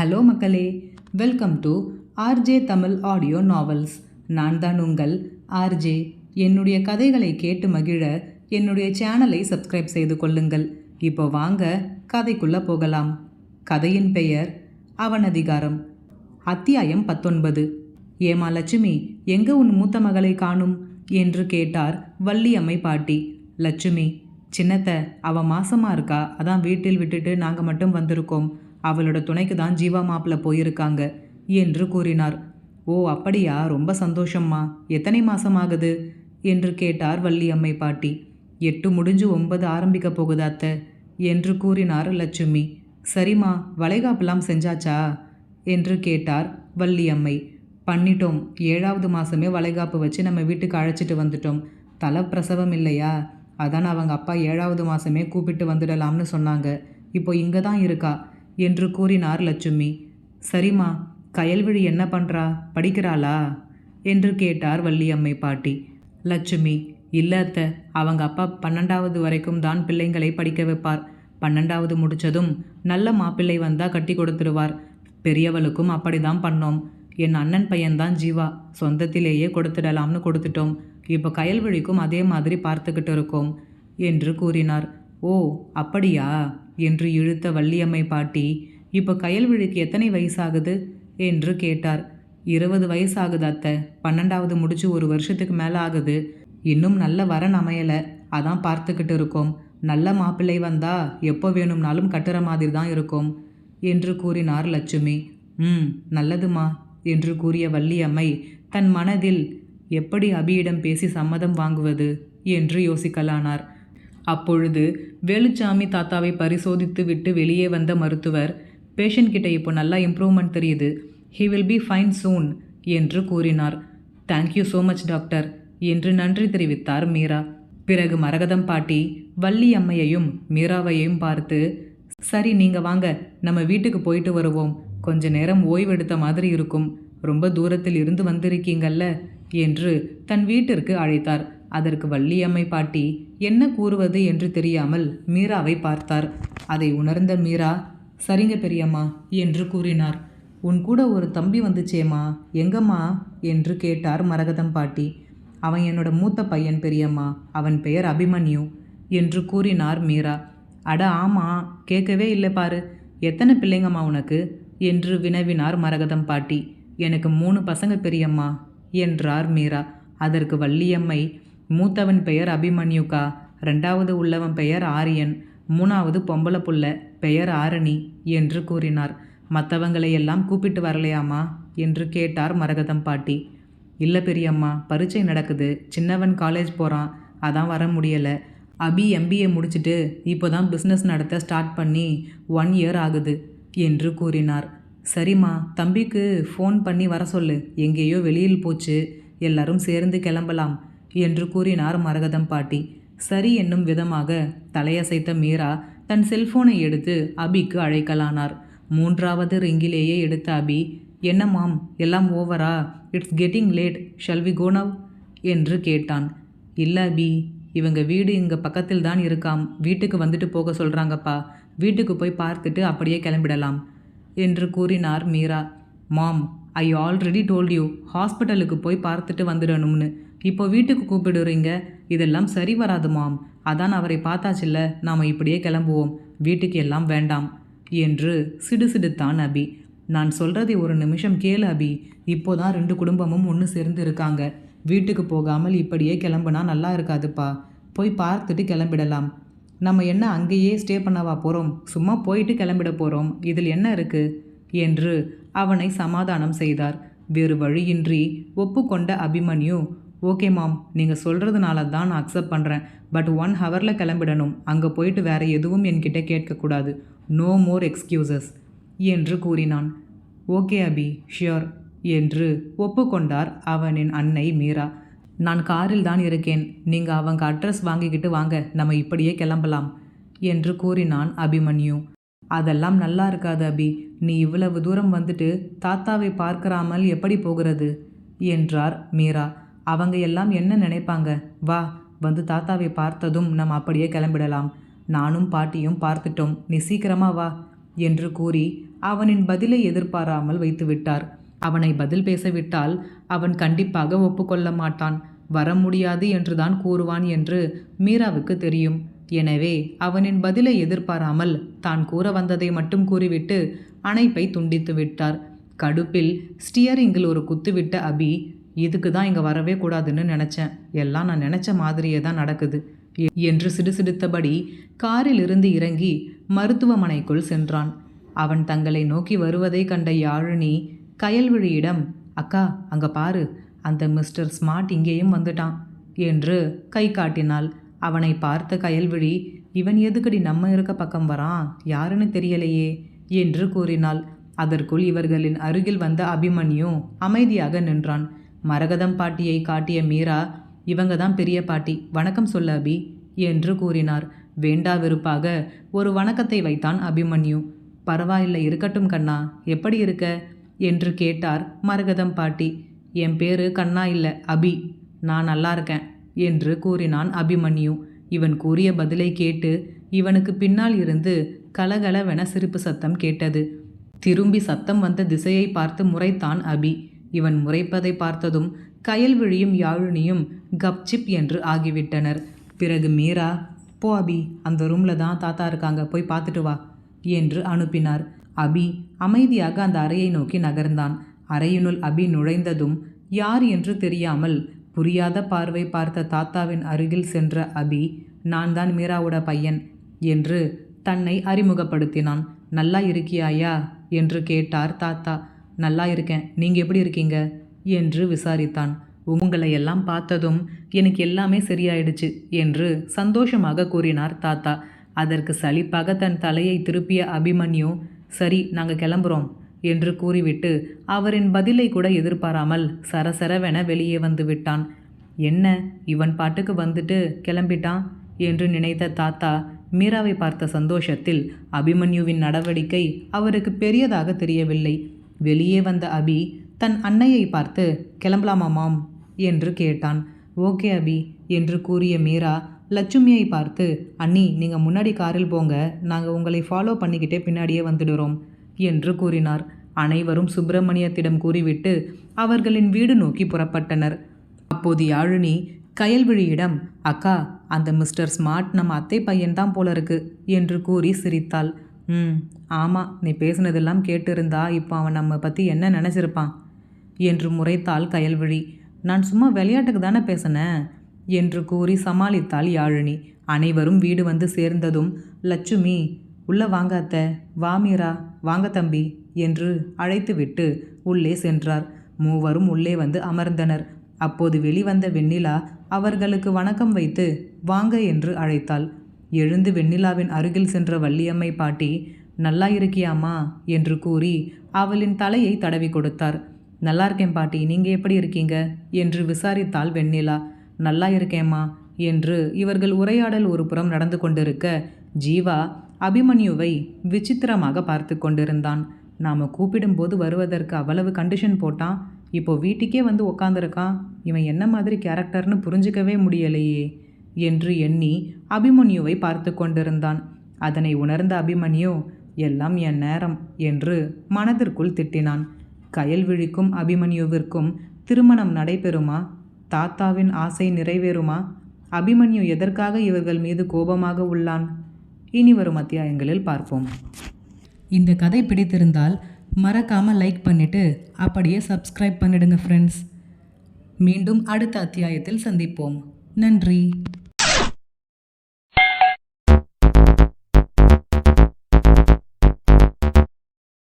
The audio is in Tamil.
ஹலோ மக்களே welcome to RJ Tamil audio novels. நான் தான் உங்கள் ஆர்ஜே என்னுடைய கதைகளை கேட்டு மகிழ என்னுடைய சேனலை சப்ஸ்கிரைப் செய்து கொள்ளுங்கள். இப்போ வாங்க கதைக்குள்ளே போகலாம். கதையின் பெயர் அவனதிகாரம். அத்தியாயம் பத்தொன்பது. ஏமா லட்சுமி எங்கே உன் மூத்த மகளை காணும்? என்று கேட்டார் வள்ளியம்மை பாட்டி. லட்சுமி சின்னத்த அவ மாசமாக இருக்கா? அதான் வீட்டில் விட்டுட்டு நாங்கள் மட்டும் வந்திருக்கோம். அவளோட துணைக்கு தான் ஜீவா மாப்பிள்ள போயிருக்காங்க என்று கூறினார். ஓ அப்படியா? ரொம்ப சந்தோஷம்மா. எத்தனை மாதம் ஆகுது? என்று கேட்டார் வள்ளியம்மை பாட்டி. எட்டு முடிஞ்சு ஒன்பது ஆரம்பிக்க போகுது அத்தை என்று கூறினார் லட்சுமி. சரிம்மா வளைகாப்பெல்லாம் செஞ்சாச்சா? என்று கேட்டார் வள்ளியம்மை பண்ணிட்டோம். ஏழாவது மாதமே வளைகாப்பு வச்சு நம்ம வீட்டுக்கு அழைச்சிட்டு வந்துட்டோம். தலை பிரசவம் இல்லையா? அதான் அவங்க அப்பா ஏழாவது மாதமே கூப்பிட்டு வந்துடலாம்னு சொன்னாங்க. இப்போ இங்கே தான் இருக்கா? என்று கூறினார் லட்சுமி. சரிம்மா கயல்விழி என்ன பண்ணுறா படிக்கிறாளா? என்று கேட்டார் வள்ளியம்மை பாட்டி. லட்சுமி இல்லை அத்தை அவங்க அப்பா பன்னெண்டாவது வரைக்கும் தான் பிள்ளைங்களை படிக்க வைப்பார். பன்னெண்டாவது முடிச்சதும் நல்ல மாப்பிள்ளை வந்தால் கட்டி கொடுத்துருவார். பெரியவளுக்கும் அப்படிதான் பண்ணோம். என் அண்ணன் பையன்தான் ஜீவா சொந்தத்திலேயே கொடுத்துடலாம்னு கொடுத்துட்டோம். இப்போ கயல்விழிக்கும் அதே மாதிரி பார்த்துக்கிட்டு இருக்கோம் என்று கூறினார். ஓ அப்படியா? என்று இழுத்த வள்ளியம்மை பாட்டி இப்போ கயல்விழிக்கு எத்தனை வயசாகுது? என்று கேட்டார். இருபது வயசாகுது அத்தை. பன்னெண்டாவது முடிச்சு ஒரு வருஷத்துக்கு மேலே ஆகுது. இன்னும் நல்ல வரன் அமையலை. அதான் பார்த்துக்கிட்டு இருக்கோம். நல்ல மாப்பிள்ளை வந்தா எப்போ வேணும்னாலும் கட்டுற மாதிரி தான் இருக்கும் என்று கூறினார் லட்சுமி. ம் நல்லதுமா என்று கூறிய வள்ளியம்மை தன் மனதில் எப்படி அபியிடம் பேசி சம்மதம் வாங்குவது? என்று யோசிக்கலானார். அப்பொழுது வேலுச்சாமி தாத்தாவை பரிசோதித்து விட்டு வெளியே வந்த மருத்துவர் பேஷண்ட் கிட்ட இப்போ நல்லா இம்ப்ரூவ்மெண்ட் தெரியுது. He will be fine soon என்று கூறினார். தேங்க்யூ ஸோ மச் டாக்டர் என்று நன்றி தெரிவித்தார் மீரா. பிறகு மரகதம் பாட்டி வள்ளி அம்மையையும் மீராவையும் பார்த்து சரி நீங்கள் வாங்க நம்ம வீட்டுக்கு போயிட்டு வருவோம். கொஞ்ச நேரம் ஓய்வெடுத்த மாதிரி இருக்கும். ரொம்ப தூரத்தில் இருந்து வந்திருக்கீங்கல்ல. என்று தன் வீட்டிற்கு அழைத்தார். அதற்கு வள்ளியம்மை பாட்டி என்ன கூறுவது என்று தெரியாமல் மீராவை பார்த்தார். அதை உணர்ந்த மீரா சரிங்க பெரியம்மா என்று கூறினார். உன் கூட ஒரு தம்பி வந்துச்சேம்மா. எங்கம்மா? என்று கேட்டார் மரகதம் பாட்டி. அவன் என்னோட மூத்த பையன் பெரியம்மா. அவன் பெயர் அபிமன்யு என்று கூறினார் மீரா. அட ஆமா. கேட்கவே இல்லை பாரு. எத்தனை பிள்ளைங்கம்மா உனக்கு? என்று வினவினார் மரகதம் பாட்டி. எனக்கு மூணு பசங்க பெரியம்மா. என்றார் மீரா. அதற்கு வள்ளியம்மை மூத்தவன் பெயர் அபிமன்யுக்கா ரெண்டாவது உள்ளவன் பெயர் ஆரியன் மூணாவது பொம்பளை புள்ள பெயர் ஆரணி என்று கூறினார். மற்றவங்களை எல்லாம் கூப்பிட்டு வரலையாமா? என்று கேட்டார் மரகதம் பாட்டி. இல்லை பெரியம்மா பரீட்சை நடக்குது. சின்னவன் காலேஜ் போகிறான் அதான் வர முடியலை. அபி எம்பிஏ முடிச்சுட்டு இப்போ தான் பிஸ்னஸ் நடத்த ஸ்டார்ட் பண்ணி ஒன் இயர் ஆகுது என்று கூறினார். சரிம்மா தம்பிக்கு ஃபோன் பண்ணி வர சொல்லு. எங்கேயோ வெளியில் போச்சு. எல்லாரும் சேர்ந்து கிளம்பலாம் என்று கூறினார் மரகதம் பாட்டி. சரி என்னும் விதமாக தலையசைத்த மீரா தன் செல்போனை எடுத்து அபிக்கு அழைக்கலானார். மூன்றாவது ரிங்கிலேயே எடுத்த அபி என்ன மாம் எல்லாம் ஓவரா? It's getting late shall we go now என்று கேட்டான். இல்லை அபி இவங்க வீடு இங்கே பக்கத்தில் தான் இருக்காம். வீட்டுக்கு வந்துட்டு போக சொல்கிறாங்கப்பா வீட்டுக்கு போய் பார்த்துட்டு அப்படியே கிளம்பிடலாம். என்று கூறினார் Meera. Mom I already told you. ஹாஸ்பிட்டலுக்கு போய் பார்த்துட்டு வந்துடணும்னு. இப்போ வீட்டுக்கு கூப்பிடுறீங்க. இதெல்லாம் சரி வராது மாம். அதான் அவரை பார்த்தாச்சில்ல. நாம் இப்படியே கிளம்புவோம். வீட்டுக்கு எல்லாம் வேண்டாம். என்று சிடுசிடுத்தான் அபி. நான் சொல்கிறதை ஒரு நிமிஷம் கேளு அபி. இப்போதான் ரெண்டு குடும்பமும் ஒன்று சேர்ந்து இருக்காங்க. வீட்டுக்கு போகாமல் இப்படியே கிளம்புனா நல்லா இருக்காதுப்பா. போய் பார்த்துட்டு கிளம்பிடலாம். நம்ம என்ன அங்கேயே ஸ்டே பண்ணவா போகிறோம் சும்மா போயிட்டு கிளம்பிட போகிறோம் இதில் என்ன இருக்குது என்று அவனை சமாதானம் செய்தார். வேறு வழியின்றி ஒப்புக்கொண்ட அபிமன்யு ஓகே மாம் நீங்கள் சொல்கிறதுனால தான் நான் அக்செப்ட் பண்ணுறேன் பட் ஒன் ஹவரில் கிளம்பிடணும். அங்கே போயிட்டு வேறு எதுவும் என்கிட்ட கேட்கக்கூடாது. நோ மோர் எக்ஸ்கியூசஸ் என்று கூறினான். ஓகே அபி ஷியோர் என்று ஒப்புக்கொண்டார் அவனின் அன்னை மீரா. நான் காரில் தான் இருக்கேன். நீங்கள் அவங்க அட்ரஸ் வாங்கிக்கிட்டு வாங்க. நம்ம இப்படியே கிளம்பலாம் என்று கூறினான் அபிமன்யு. அதெல்லாம் நல்லா இருக்காது அபி. நீ இவ்வளவு தூரம் வந்துட்டு தாத்தாவை பார்க்கறாமல் எப்படி போகிறது? என்றார் மீரா. அவங்க எல்லாம் என்ன நினைப்பாங்க? வா வந்து தாத்தாவை பார்த்ததும் நம்ம அப்படியே கிளம்பிடலாம். நானும் பாட்டியும் பார்த்துட்டோம். நீ சீக்கிரமா வா என்று கூறி அவனின் பதிலை எதிர்பாராமல் வைத்துவிட்டார். அவனை பதில் பேசவிட்டால் அவன் கண்டிப்பாக ஒப்புக்கொள்ள மாட்டான். வர முடியாது என்றுதான் கூறுவான் என்று மீராவுக்கு தெரியும். எனவே அவனின் பதிலை எதிர்பாராமல் தான் கூற வந்ததை மட்டும் கூறிவிட்டு அணைப்பை துண்டித்து விட்டார். கடுப்பில் ஸ்டியரிங்கில் ஒரு குத்துவிட்ட அபி இதுக்கு தான் இங்கே வரவே கூடாதுன்னு நினச்சேன். எல்லாம் நான் நினச்ச மாதிரியே தான் நடக்குது என்று சிடுசிடுத்தபடி காரில் இருந்து இறங்கி மருத்துவமனைக்குள் சென்றான். அவன் தங்களை நோக்கி வருவதை கண்ட யாழினி கயல்விழியிடம் அக்கா அங்கே பாரு. அந்த மிஸ்டர் ஸ்மார்ட் இங்கேயும் வந்துட்டான் என்று கை காட்டினாள். அவனை பார்த்த கயல்விழி இவன் எதுக்கடி நம்ம இருக்க பக்கம் வரான்? யாருன்னு தெரியலையே என்று கூறினாள். அதற்குள் இவர்களின் அருகில் வந்த அபிமன்யு அமைதியாக நின்றான். மரகதம் பாட்டியை காட்டிய மீரா இவங்க தான் பெரிய பாட்டி வணக்கம் சொல்ல அபி என்று கூறினார். வேண்டா வெறுப்பாக ஒரு வணக்கத்தை வைத்தான் அபிமன்யு. பரவாயில்லை இருக்கட்டும் கண்ணா. எப்படி இருக்க? என்று கேட்டார் மரகதம் பாட்டி. என் பேரு கண்ணா இல்லை அபி. நான் நல்லா இருக்கேன் என்று கூறினான் அபிமன்யு. இவன் கூறிய பதிலை கேட்டு இவனுக்கு பின்னால் இருந்து கலகலவென சிரிப்பு சத்தம் கேட்டது. திரும்பி சத்தம் வந்த திசையை பார்த்து முறைத்தான் அபி. இவன் முறைப்பதை பார்த்ததும் கயல்விழியும் யாழினியும் கப்சிப் என்று ஆகிவிட்டனர். பிறகு மீரா போ அபி. அந்த ரூம்ல தான் தாத்தா இருக்காங்க போய் பார்த்துட்டு வா என்று அனுப்பினார். அபி அமைதியாக அந்த அறையை நோக்கி நகர்ந்தான். அறையினுள் அபி நுழைந்ததும் யார் என்று தெரியாமல் புரியாத பார்வை பார்த்த தாத்தாவின் அருகில் சென்ற அபி நான் தான் மீராவோட பையன் என்று தன்னை அறிமுகப்படுத்தினான். நல்லா இருக்கியாயா என்று கேட்டார் தாத்தா. நல்லா இருக்கேன். நீங்கள் எப்படி இருக்கீங்க? என்று விசாரித்தான். உங்களை எல்லாம் பார்த்ததும் எனக்கு எல்லாமே சரியாயிடுச்சு என்று சந்தோஷமாக கூறினார் தாத்தா. அதற்கு சலிப்பாக தன் தலையை திருப்பிய அபிமன்யு சரி நாங்கள் கிளம்புறோம் என்று கூறிவிட்டு அவரின் பதிலை கூட எதிர்பாராமல் சரசரவென வெளியே வந்து விட்டான். என்ன இவன் பாட்டுக்கு வந்துட்டு கிளம்பிட்டான்? என்று நினைத்த தாத்தா மீராவை பார்த்த சந்தோஷத்தில் அபிமன்யுவின் நடவடிக்கை அவருக்கு பெரியதாக தெரியவில்லை. வெளியே வந்த அபி தன் அன்னையை பார்த்து கிளம்பலாமா மாம்? என்று கேட்டான். ஓகே அபி என்று கூறிய மீரா லட்சுமியை பார்த்து அண்ணி நீங்கள் முன்னாடி காரில் போங்க. நாங்கள் உங்களை ஃபாலோ பண்ணிக்கிட்டே பின்னாடியே வந்துடுறோம் என்று கூறினார். அனைவரும் சுப்பிரமணியத்திடம் கூறிவிட்டு அவர்களின் வீடு நோக்கி புறப்பட்டனர். அப்போது யாழினி கயல்விழியிடம் அக்கா அந்த மிஸ்டர் ஸ்மார்ட் நம்ம அத்தை பையன்தான் போல இருக்கு என்று கூறி சிரித்தாள். ம் ஆமாம் நீ பேசுனதெல்லாம் கேட்டிருந்தா இப்போ அவன் நம்ம பற்றி என்ன நினச்சிருப்பான்? என்று முறைத்தாள் கயல்விழி நான் சும்மா விளையாட்டுக்கு தானே பேசினேன். என்று கூறி சமாளித்தாள் யாழினி. அனைவரும் வீடு வந்து சேர்ந்ததும் லட்சுமி உள்ள வாங்க அத்த. வா மீரா வாங்க தம்பி என்று அழைத்துவிட்டு உள்ளே சென்றார். மூவரும் உள்ளே வந்து அமர்ந்தனர். அப்போது வெளிவந்த வெண்ணிலா அவர்களுக்கு வணக்கம் வைத்து வாங்க என்று அழைத்தாள். எழுந்து வெண்ணிலாவின் அருகில் சென்ற வள்ளியம்மை பாட்டி நல்லா இருக்கியாம்மா என்று கூறி அவளின் தலையை தடவி கொடுத்தார். நல்லா இருக்கேன் பாட்டி நீங்கள் எப்படி இருக்கீங்க? என்று விசாரித்தாள் வெண்ணிலா. நல்லா இருக்கேம்மா என்று இவர்கள் உரையாடல் ஒரு புறம் நடந்து கொண்டிருக்க ஜீவா அபிமன்யுவை விசித்திரமாக பார்த்து கொண்டிருந்தான். நாம் கூப்பிடும்போது வருவதற்கு அவ்வளவு கண்டிஷன் போட்டான். இப்போ வீட்டுக்கே வந்து உக்காந்துருக்கான். இவன் என்ன மாதிரி கேரக்டர்னு புரிஞ்சுக்கவே முடியலையே என்று எண்ணி அபிமன்யுவை பார்த்து கொண்டிருந்தான். அதனை உணர்ந்த அபிமன்யு எல்லாம் என் நேரம் என்று மனதிற்குள் திட்டினான். கயல்விழிக்கும் அபிமன்யுவிற்கும் திருமணம் நடைபெறுமா? தாத்தாவின் ஆசை நிறைவேறுமா? அபிமன்யு எதற்காக இவர்கள் மீது கோபமாக உள்ளான்? இனி வரும் அத்தியாயங்களில் பார்ப்போம். இந்த கதை பிடித்திருந்தால் மறக்காமல் லைக் பண்ணிவிட்டு அப்படியே சப்ஸ்கிரைப் பண்ணிடுங்க ஃப்ரெண்ட்ஸ் மீண்டும் அடுத்த அத்தியாயத்தில் சந்திப்போம். நன்றி.